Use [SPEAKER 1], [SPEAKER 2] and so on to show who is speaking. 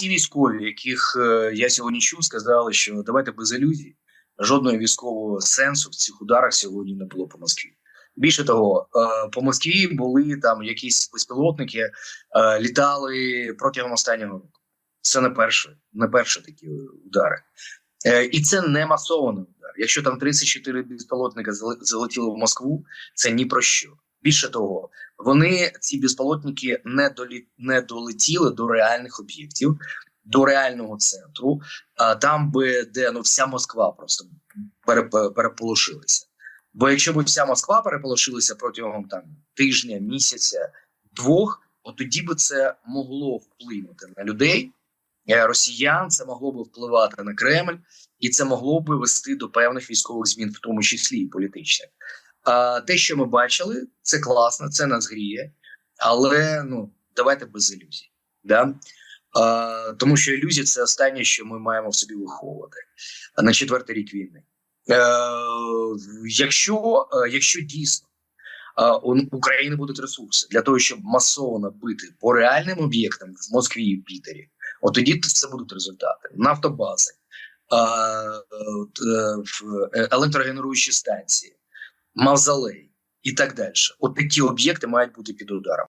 [SPEAKER 1] всі військові, яких е, я сьогодні чув, сказали, що давайте без ілюзій. Жодного військового сенсу в цих ударах сьогодні не було по Москві. Більше того, е, по Москві були там якісь безпілотники, е, літали протягом останнього року. Це не перше, не перші такі удари. І це не масований удар. Якщо там 34 безпілотника залетіли в Москву, це ні про що. Більше того, вони ці безпілотники не долі не долетіли до реальних об'єктів, до реального центру, а там би де ну вся Москва просто переп- переполошилася. Бо якщо б вся Москва переполошилася протягом там тижня, місяця, двох, от тоді би це могло вплинути на людей, е, росіян, це могло би впливати на Кремль, і це могло би вести до певних військових змін, в тому числі і політичних. Те, що ми бачили, це класно, це нас гріє, але ну давайте без ілюзій. Да? А, тому що ілюзії це останнє, що ми маємо в собі виховувати на четвертий рік війни. Е, якщо, е, якщо дійсно е, у України будуть ресурси для того, щоб масово бити по реальним об'єктам в Москві і Пітері, от тоді це будуть результати. Нафтобази, електрогенеруючі станції, мавзолей і так далі. От такі об'єкти мають бути під ударом.